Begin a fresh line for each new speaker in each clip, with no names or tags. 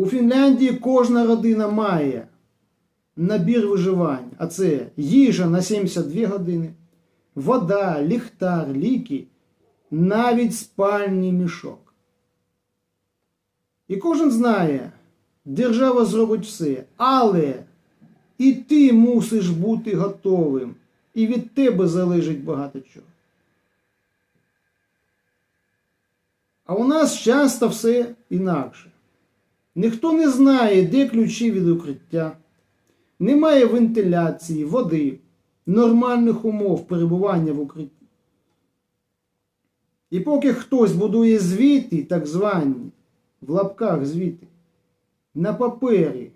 У Фінляндії кожна родина має набір виживання, а це їжа на 72 години, вода, ліхтар, ліки, навіть спальний мішок. І кожен знає, держава зробить все, але і ти мусиш бути готовим, і від тебе залежить багато чого. А у нас часто все інакше. Ніхто не знає, де ключі від укриття. Немає вентиляції, води, нормальних умов перебування в укритті. І поки хтось будує звіти, так звані, в лапках звіти, на папері,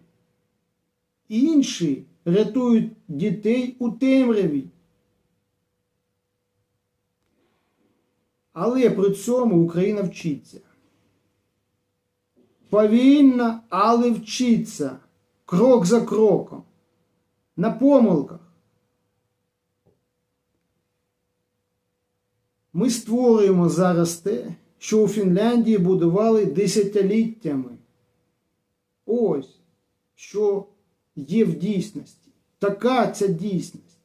інші рятують дітей у темряві. Але при цьому Україна вчиться. Повільно, але вчиться. Крок за кроком. На помилках. Ми створюємо зараз те, що у Фінляндії будували десятиліттями. Ось, що є в дійсності. Така ця дійсність.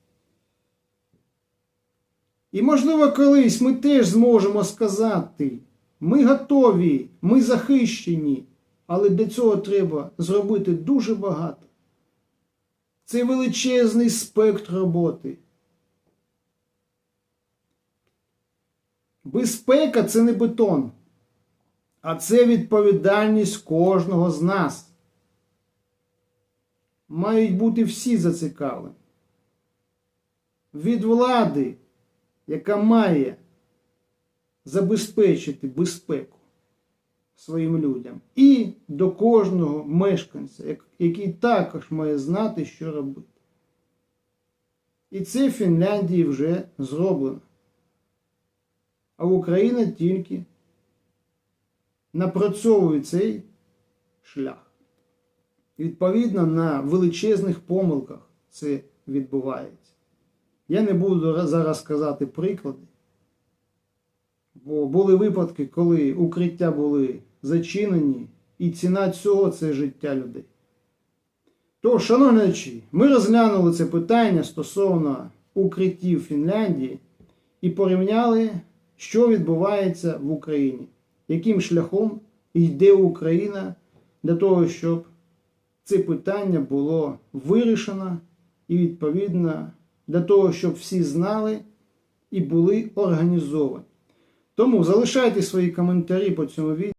І, можливо, колись ми теж зможемо сказати, ми готові, ми захищені, але для цього треба зробити дуже багато. Це величезний спектр роботи. Безпека це не бетон, а це відповідальність кожного з нас. Мають бути всі зацікавлені. Від влади, яка має забезпечити безпеку своїм людям, і до кожного мешканця, який також має знати, що робити. І це в Фінляндії вже зроблено. А Україна тільки напрацьовує цей шлях. Відповідно, на величезних помилках це відбувається. Я не буду зараз казати приклади, бо були випадки, коли укриття були зачинені, і ціна цього це життя людей. Тож, шановні ми розглянули це питання стосовно укриттів Фінляндії і порівняли, що відбувається в Україні, яким шляхом йде Україна для того, щоб це питання було вирішено і відповідно для того, щоб всі знали і були організовані. Тому залишайте свої коментарі по цьому відео.